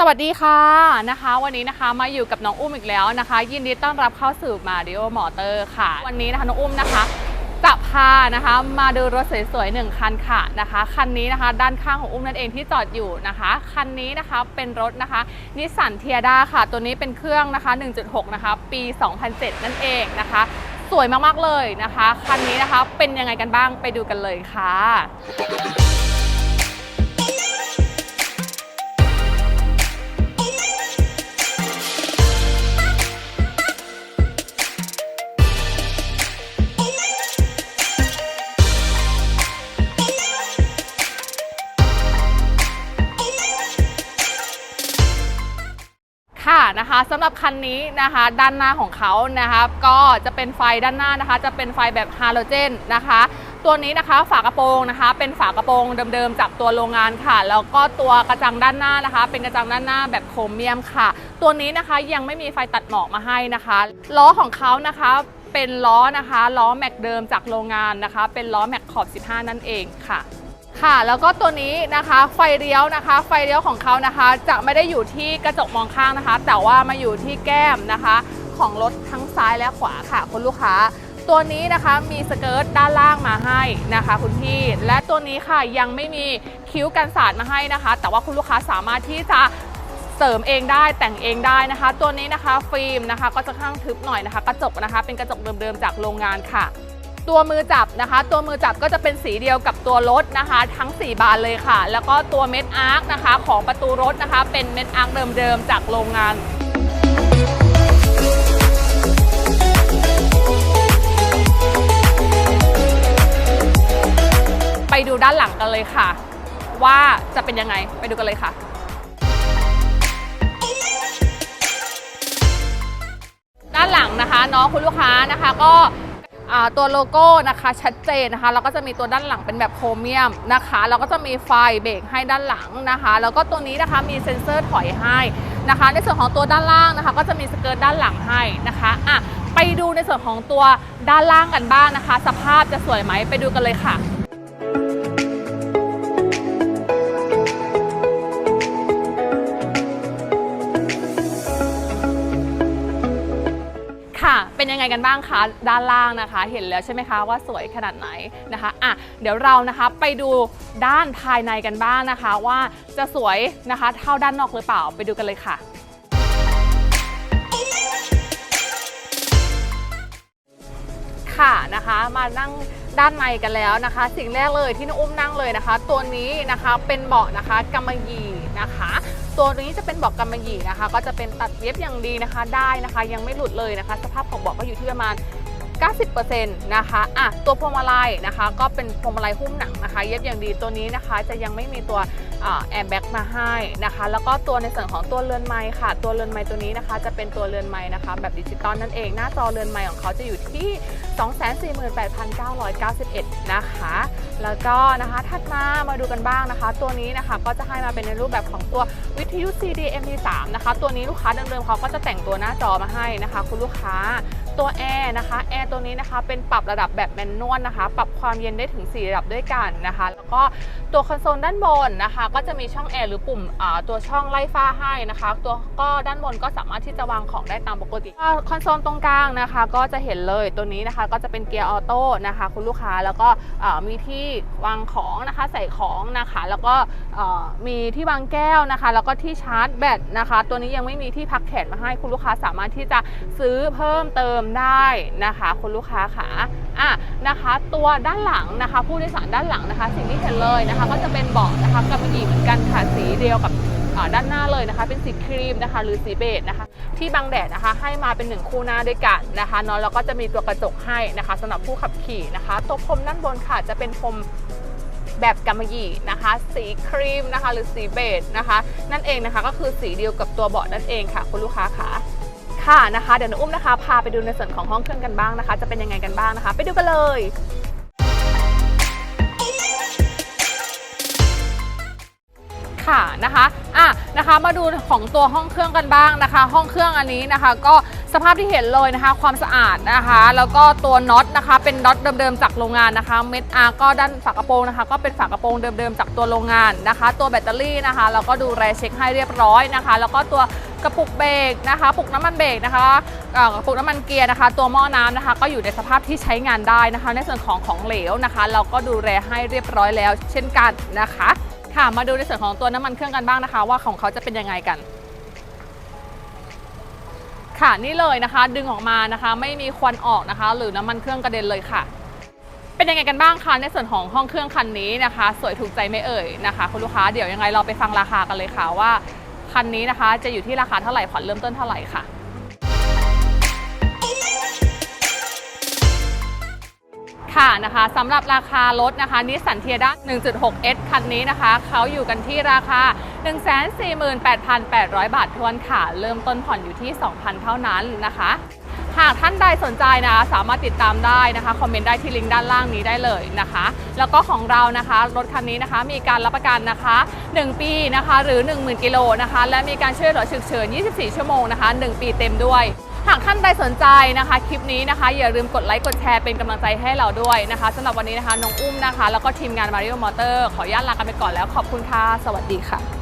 สวัสดีค่ะนะคะ วันนี้นะคะมาอยู่กับน้องอุ้มอีกแล้วนะคะ ยินดีต้อนรับเข้าสู่มาริโอมอเตอร์ค่ะ วันนี้นะคะน้องอุ้มนะคะจะพานะคะมาดูรถสวยๆหนึ่งคันค่ะนะคะคันนี้นะคะด้านข้างของอุ้มนั่นเองที่จอดอยู่นะคะคันนี้นะคะเป็นรถนะคะนิสสันเทียดาค่ะ ตัวนี้เป็นเครื่องนะคะ 1.6 นะคะ ปี 2007 นั่นเองนะคะ สวยมากๆเลยนะคะ คันนี้นะคะเป็นยังไงกันบ้างไปดูกันเลยค่ะ นะคะสำหรับคันนี้นะคะด้านหน้าของเขานะคะก็จะเป็นไฟด้านหน้านะคะ จะเป็นไฟแบบฮาโลเจนนะคะ ตัวนี้นะคะฝากระโปรงนะคะ เป็นฝากระโปรงเดิมๆจากตัวโรงงานค่ะ แล้วก็ตัวกระจังด้านหน้านะคะ เป็นกระจังด้านหน้าแบบโครเมียมค่ะ ตัวนี้นะคะยังไม่มีไฟตัดหมอกมาให้นะคะล้อของเขานะคะเป็นล้อนะคะล้อแม็กเดิมจากโรงงานนะคะ เป็นล้อแม็กขอบ 15 นั่นเองค่ะ ค่ะ แล้วก็ตัวนี้นะคะไฟเลี้ยวนะคะ ไฟเลี้ยวของเขานะคะ จะไม่ได้อยู่ที่กระจกมองข้างนะคะ แต่ว่ามาอยู่ที่แก้มนะคะ ของรถทั้งซ้ายและขวาค่ะคุณลูกค้า ตัวนี้นะคะมีสเกิร์ตด้านล่างมาให้นะคะ คุณพี่ และตัวนี้ค่ะยังไม่มีคิ้วกันสาดมาให้นะคะ แต่ว่าคุณลูกค้าสามารถที่จะเสริมเองได้แต่งเองได้นะคะ ตัวนี้นะคะฟิล์มนะคะ ก็จะค่อนข้างทึบหน่อยนะคะ กระจกนะคะ เป็นกระจกเดิมๆจากโรงงานค่ะ ตัวมือจับนะคะ ตัวมือจับก็จะเป็นสีเดียวกับตัวรถนะคะ ทั้ง 4 บานเลยค่ะ แล้วก็ตัวเม็ดอาร์คนะคะ ของประตูรถนะคะ เป็นเม็ดอาร์คเดิมๆจากโรงงานไปดูด้านหลังกันเลยค่ะ ว่าจะเป็นยังไงไปดูกันเลยค่ะ ด้านหลังนะคะน้องคุณลูกค้านะคะก็ ตัวโลโก้นะคะชัดเจนนะคะแล้วก็จะมีตัวด้านหลังเป็นแบบโครเมียมนะคะแล้วก็จะมีไฟเบรกให้ด้านหลังนะคะ แล้วก็ตัวนี้นะคะมีเซ็นเซอร์ถอยให้นะคะ ในส่วนของตัวด้านล่างนะคะ ก็จะมีสเกิร์ตด้านหลังให้นะคะอะไปดูในส่วนของตัวด้านล่างกันบ้างนะคะ สภาพจะสวยไหมไปดูกันเลยค่ะค่ะ เป็นยังไงกันบ้างคะด้านล่างนะคะ เห็นแล้วใช่ไหมคะว่าสวยขนาดไหนนะคะอะเดี๋ยวเรานะคะไปดูด้านภายในกันบ้างนะคะ ว่าจะสวยนะคะเท่าด้านนอกหรือเปล่าไปดูกันเลยค่ะค่ะนะคะมานั่งด้านในกันแล้วนะคะ สิ่งแรกเลยที่น้องอุ้มนั่งเลยนะคะ ตัวนี้นะคะเป็นเบาะนะคะกำมะหยี่นะคะ ตัวนี้จะเป็นเบาะกำมะหยี่นะคะ ก็จะเป็นตัดเย็บอย่างดีนะคะ ได้นะคะ ยังไม่หลุดเลยนะคะ สภาพของเบาะก็อยู่ที่ประมาณ 90%นะคะอะตัวพวงมาลัยนะคะ ก็เป็นพวงมาลัยหุ้มหนังนะคะ เย็บอย่างดีตัวนี้นะคะ จะยังไม่มีตัวแอร์แบ็กมาให้นะคะ แล้วก็ตัวในส่วนของตัวเรือนไม้ค่ะ ตัวเรือนไม้ตัวนี้นะคะ จะเป็นตัวเรือนไม้นะคะ แบบดิจิตอลนั่นเอง หน้าจอเรือนไม้ของเขาจะอยู่ที่ 248,991 นะคะ แล้วก็นะคะถัดมามาดูกันบ้างนะคะ ตัวนี้นะคะก็จะให้มาเป็นในรูปแบบของตัววิทยุ CD MP3 นะคะ ตัวนี้ลูกค้าเดิมๆเขาก็จะแต่งตัวหน้าจอมาให้นะคะ คุณลูกค้า ตัวแอร์นะคะแอร์ตัวนี้นะคะเป็นปรับระดับแบบแมนนวลนะคะ ปรับความเย็นได้ถึง 4 ระดับด้วยกันนะคะ แล้วก็ตัวคอนโซลด้านบนนะคะ ก็จะมีช่องแอร์หรือปุ่มตัวช่องไล่ฟ้าให้นะคะ ตัวก็ด้านบนก็สามารถที่จะวางของได้ตามปกติคอนโซลตรงกลางนะคะ ก็จะเห็นเลยตัวนี้นะคะ ก็จะเป็นเกียร์ออโต้นะคะ คุณลูกค้าแล้วก็มีที่วางของนะคะใส่ของนะคะ แล้วก็มีที่วางแก้วนะคะ แล้วก็ที่ชาร์จแบตนะคะ ตัวนี้ยังไม่มีที่พักแขนมาให้คุณลูกค้าสามารถที่จะซื้อเพิ่มเติมได้นะคะคุณลูกค้าขาอะนะคะ ตัวด้านหลังนะคะ ผู้โดยสารด้านหลังนะคะ สิ่งที่เห็นเลยนะคะ ก็จะเป็นเบาะนะคะกำมะหยี่เหมือนกันค่ะสีเดียวกับด้านหน้าเลยนะคะ เป็นสีครีมนะคะ หรือสีเบจนะคะ ที่บังแดดนะคะ ให้มาเป็นหนึ่งคู่หน้าด้วยกันนะคะเนาะแล้วก็จะมีตัวกระจกให้นะคะสำหรับผู้ขับขี่นะคะตัวพรมด้านบนค่ะจะเป็นพรมแบบกำมะหยี่นะคะ สีครีมนะคะ หรือสีเบจนะคะ นั่นเองนะคะก็คือสีเดียวกับตัวเบาะนั่นเองค่ะ คุณลูกค้าค่ะ ค่ะนะคะเดี๋ยวน้องอุ้มนะคะพาไปดูในส่วนของห้องเครื่องกันบ้างนะคะ จะเป็นยังไงกันบ้างนะคะ ไปดูกันเลยค่ะนะคะอะนะคะมาดูของตัวห้องเครื่องกันบ้างนะคะ ห้องเครื่องอันนี้นะคะ ก็สภาพที่เห็นเลยนะคะ ความสะอาดนะคะ แล้วก็ตัวน็อตนะคะ เป็นน็อตเดิมๆจากโรงงานนะคะ เม็ดอาร์ก็ด้านฝากระโปรงนะคะ ก็เป็นฝากระโปรงเดิมๆจากตัวโรงงานนะคะ ตัวแบตเตอรี่นะคะ เราก็ดูแลเช็คให้เรียบร้อยนะคะ แล้วก็ตัว กระปุกเบรกนะคะปุกน้ำมันเบรกนะคะกระปุกน้ำมันเกียร์นะคะ ตัวหม้อน้ำนะคะ ก็อยู่ในสภาพที่ใช้งานได้นะคะ ในส่วนของของเหลวนะคะ เราก็ดูแลให้เรียบร้อยแล้ว เช่นกันนะคะค่ะมาดูในส่วนของตัวน้ำมันเครื่องกันบ้างนะคะ ว่าของเขาจะเป็นยังไงกันค่ะนี่เลยนะคะ ดึงออกมานะคะ ไม่มีควันออกนะคะ หรือน้ำมันเครื่องกระเด็นเลยค่ะ เป็นยังไงกันบ้างคะในส่วนของห้องเครื่องคันนี้นะคะ สวยถูกใจไหม่เอ่ยนะคะ คุณลูกค้าเดี๋ยวยังไงเราไปฟังราคากันเลยค่ะว่า คันนี้นะคะ จะอยู่ที่ราคาเท่าไหร่ผ่อนเริ่มต้นเท่าไหร่ค่ะค่ะนะคะสำหรับราคารถนะคะนิสสันเทียด้า 1.6S คันนี้นะคะ เขาอยู่กันที่ราคา 148,800 บาททวนค่ะ เริ่มต้นผ่อนอยู่ที่ 2,000 เท่านั้นนะคะ หากท่านใดสนใจนะสามารถติดตามได้นะคะคอมเมนต์ได้ที่ลิงก์ด้านล่างนี้ได้เลยนะคะ แล้วก็ของเรานะคะรถคันนี้นะคะมีการรับประกันนะคะ 1 ปีนะคะหรือ 10,000 กิโลนะคะ และมีการช่วยเหลือฉุกเฉิน 24 ชั่วโมงนะคะ 1 ปีเต็มด้วยหากท่านใดสนใจนะคะ คลิปนี้นะคะ อย่าลืมกดไลค์กดแชร์เป็นกำลังใจให้เราด้วยนะคะสำหรับวันนี้นะคะน้องอุ้มนะคะ แล้วก็ทีมงาน Mario Motor ขออนุญาตลากันไปก่อนแล้วขอบคุณค่ะ สวัสดีค่ะ